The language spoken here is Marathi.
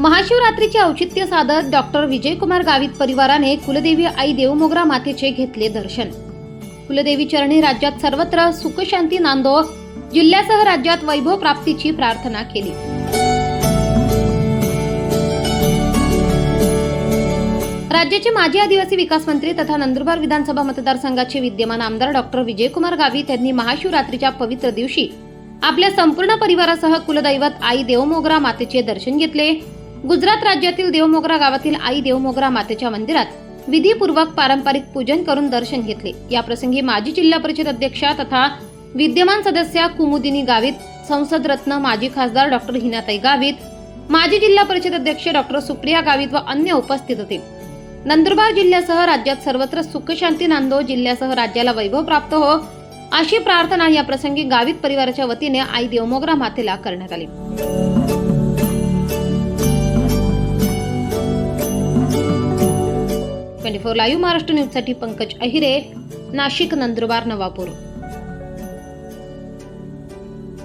महाशिवरात्रीचे औचित्य साधत डॉक्टर विजयकुमार गावित परिवाराने कुलदेवी आई देवमोगरा मातेचे घेतले दर्शन. कुलदेवी चरणी राज्यात सर्वत्र सुखशांती नांदो जिल्ह्यासह राज्यात वैभव प्राप्तीची प्रार्थना केली. राज्याचे माजी आदिवासी विकास मंत्री तथा नंदुरबार विधानसभा मतदारसंघाचे विद्यमान आमदार डॉक्टर विजयकुमार गावित यांनी महाशिवरात्रीच्या पवित्र दिवशी आपल्या संपूर्ण परिवारासह कुलदैवत आई देवमोगरा मातेचे दर्शन घेतले. गुजरात राज्यातील देवमोगरा गावातील आई देवमोगरा मातेच्या मंदिरात विधीपूर्वक पारंपरिक पूजन करून दर्शन घेतले. या प्रसंगी माजी जिल्हा परिषद अध्यक्षा तथा विद्यमान सदस्या कुमुदिनी गावित संसद रत्न माजी खासदार डॉक्टर हिनाताई गावित माजी जिल्हा परिषद अध्यक्ष डॉक्टर सुप्रिया गावित व अन्य उपस्थित होते. नंदुरबार जिल्ह्यासह राज्यात सर्वत्र सुखशांती नांदो जिल्ह्यासह राज्याला वैभव प्राप्त हो अशी प्रार्थना या प्रसंगी गावित परिवाराच्या वतीने आई देवमोगरा मातेला करण्यात आली. ट्वेंटी फोर लाईव्ह महाराष्ट्र न्यूजसाठी पंकज अहिरे नाशिक नंदुरबार नवापूर.